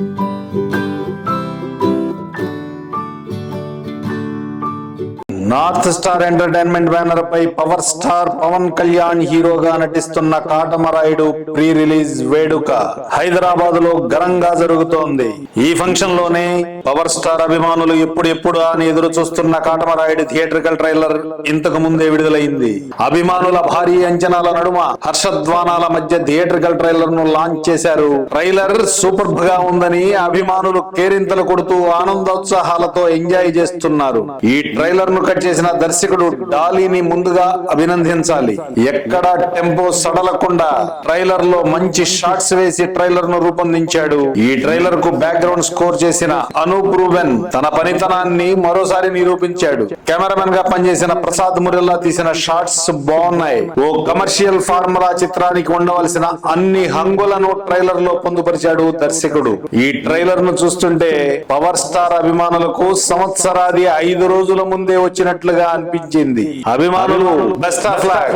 Thank you. North star entertainment banner pi power star Pawan Kalyan హీరోగా నటిస్తున్న Katamarayudu pre release వేడుక హైదరాబాద్లో ఘనంగా జరుగుతోంది. ఈ ఫంక్షన్లోనే పవర్ స్టార్ అభిమానులు ఎప్పుడు ఎప్పుడు అని ఎదురు చూస్తున్న కాటమరాయుడు థియేట్రికల్ ట్రైలర్ ఇంతకు ముందే విడుదలైంది. అభిమానుల భారీ అంచనాల నడుమ హర్షధ్వానాల మధ్య థియేట్రికల్ ట్రైలర్ను లాంచ్ చేశారు. ట్రైలర్ సూపర్గా ఉందని అభిమానులు కేరింతలు కొడుతూ ఆనందోత్సాహాలతో ఎంజాయ్ చేస్తున్నారు. ఈ ట్రైలర్ను చేసిన దర్శకుడు డాలీని ముందుగా అభినందించాలి. ఎక్కడ టెంపో సడలకుండా ట్రైలర్లో మంచి షాట్స్ వేసి ట్రైలర్ను రూపొందించాడు. ఈ ట్రైలర్కు బ్యాక్గ్రౌండ్ స్కోర్ చేసిన అనూప్ రూబెన్ తన పనితనాన్ని మరోసారి నిరూపించాడు. కెమెరామెన్గా పనిచేసిన ప్రసాద్ మురిల్లా తీసిన షాట్స్ బాగున్నాయి. ఓ కమర్షియల్ ఫార్ములా చిత్రానికి ఉండవలసిన అన్ని హంగులను ట్రైలర్లో పొందుపరిచాడు దర్శకుడు. ఈ ట్రైలర్ను చూస్తుంటే పవర్ స్టార్ అభిమానులకు సంవత్సరాది ఐదు రోజుల ముందే వచ్చిన వచ్చినట్లుగా అనిపించింది. అభిమానులు బెస్ట్ ఆఫ్ లక్